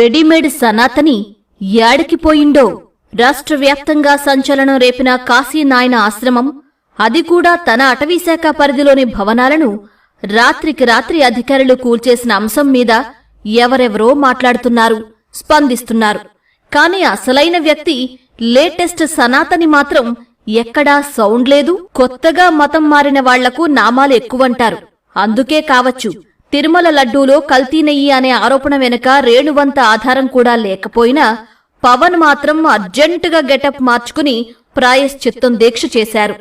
Readymade Sanatani యాడికిపోయిండో రాష్ట్ర వ్యాప్తంగా సంచలనం రేపిన కాశీనాయన ఆశ్రమం అది కూడా తన అటవీశాఖ పరిధిలోని భవనాలను రాత్రికి రాత్రి అధికారులు కూల్చేసిన అంశం మీద ఎవరెవరో మాట్లాడుతున్నారు స్పందిస్తున్నారు. కాని అసలైన వ్యక్తి లేటెస్ట్ సనాతని మాత్రం ఎక్కడా సౌండ్ లేదు కొత్తగా మతం మారిన వాళ్ళకు నామాలు ఎక్కువంటారు. అందుకే కావచ్చు. తిరుమల లడ్డూలో కల్తీ నెయ్యి అనే ఆరోపణ వెనుక రేణువంత ఆధారం కూడా లేకపోయినా పవన్ మాత్రం అర్జెంటుగా గెటప్ మార్చుకుని ప్రాయశ్చిత్తం దీక్ష చేశారు.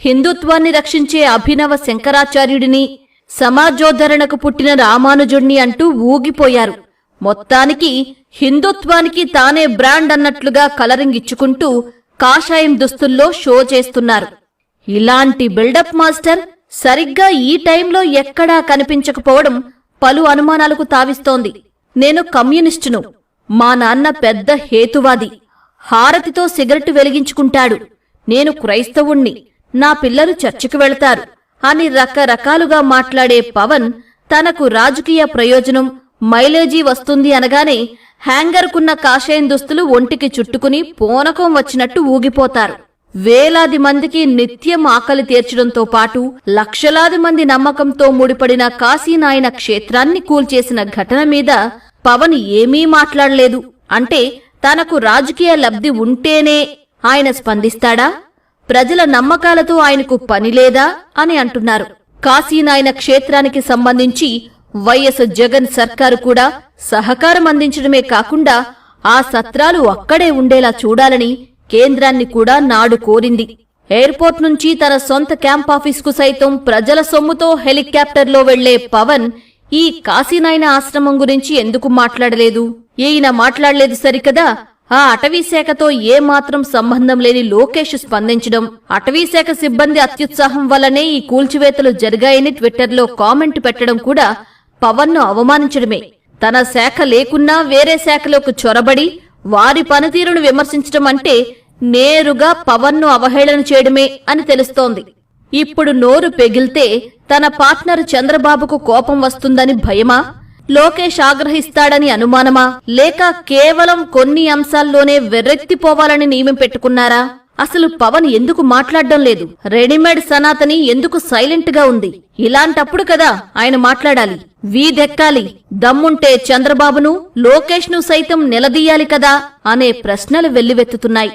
హిందుత్వాన్ని రక్షించే అభినవ శంకరాచార్యుడిని సమాజోద్ధరణకు పుట్టిన రామానుజుణ్ణి అంటూ ఊగిపోయారు. మొత్తానికి హిందుత్వానికి తానే బ్రాండ్ అన్నట్లుగా కలరింగ్ ఇచ్చుకుంటూ కాషాయం దుస్తుల్లో షో చేస్తున్నారు. ఇలాంటి బిల్డప్ మాస్టర్ సరిగ్గా ఈ టైంలో ఎక్కడా కనిపించకపోవడం పలు అనుమానాలకు తావిస్తోంది. నేను కమ్యూనిస్టును. మా నాన్న పెద్ద హేతువాది. హారతితో సిగరెట్ వెలిగించుకుంటాడు. నేను క్రైస్తవుణ్ణి. నా పిల్లలు చర్చికి వెళతారు. అని రకరకాలుగా మాట్లాడే పవన్ తనకు రాజకీయ ప్రయోజనం మైలేజీ వస్తుంది అనగానే హ్యాంగర్కున్న కాషాయం దుస్తులు ఒంటికి చుట్టుకుని పూనకం వచ్చినట్టు ఊగిపోతారు. వేలాది మందికి నిత్యం ఆకలి తీర్చడంతో పాటు లక్షలాది మంది నమ్మకంతో ముడిపడిన కాశీనాయన క్షేత్రాన్ని కూల్చేసిన ఘటన మీద పవన్ ఏమీ మాట్లాడలేదు. అంటే తనకు రాజకీయ లబ్ధి ఉంటేనే ఆయన స్పందిస్తాడా? ప్రజల నమ్మకాలతో ఆయనకు పనిలేదా అని అంటున్నారు. కాశీనాయన క్షేత్రానికి సంబంధించి వైఎస్ జగన్ సర్కారు కూడా సహకారం అందించడమే కాకుండా ఆ సత్రాలు అక్కడే ఉండేలా చూడాలని కేంద్రాన్ని కూడా నాడు కోరింది. ఎయిర్పోర్ట్ నుంచి తన సొంత క్యాంప్ ఆఫీస్కు సైతం ప్రజల సొమ్ముతో హెలికాప్టర్లో వెళ్ళే పవన్ ఈ కాశీనాయన ఆశ్రమం గురించి ఎందుకు మాట్లాడలేదు? ఈయన మాట్లాడలేదు సరికదా? ఆ అటవీశాఖతో ఏమాత్రం సంబంధం లేని లోకేష్ స్పందించడం. అటవీశాఖ సిబ్బంది అత్యుత్సాహం వల్లనే ఈ కూల్చివేతలు జరిగాయని ట్విట్టర్లో కామెంట్ పెట్టడం కూడా పవన్ను అవమానించడమే. తన శాఖ లేకున్నా వేరే శాఖలోకి చొరబడి వారి పనితీరును విమర్శించడం అంటే నేరుగా పవన్ను అవహేళన చేయడమే అని తెలుస్తోంది. ఇప్పుడు నోరు పెగిల్తే తన పార్ట్నర్ చంద్రబాబుకు కోపం వస్తుందని భయమా? లోకేష్ ఆగ్రహిస్తాడని అనుమానమా? లేక కేవలం కొన్ని అంశాల్లోనే వెర్రెత్తిపోవాలని నియమం పెట్టుకున్నారా? అసలు పవన్ ఎందుకు మాట్లాడడం లేదు? రెడీమేడ్ సనాతని ఎందుకు సైలెంట్గా ఉంది? ఇలాంటప్పుడు కదా ఆయన మాట్లాడాలి. వీధెక్కాలి. దమ్ముంటే చంద్రబాబును లోకేష్ను సైతం నిలదీయాలి కదా అనే ప్రశ్నలు వెల్లువెత్తుతున్నాయి.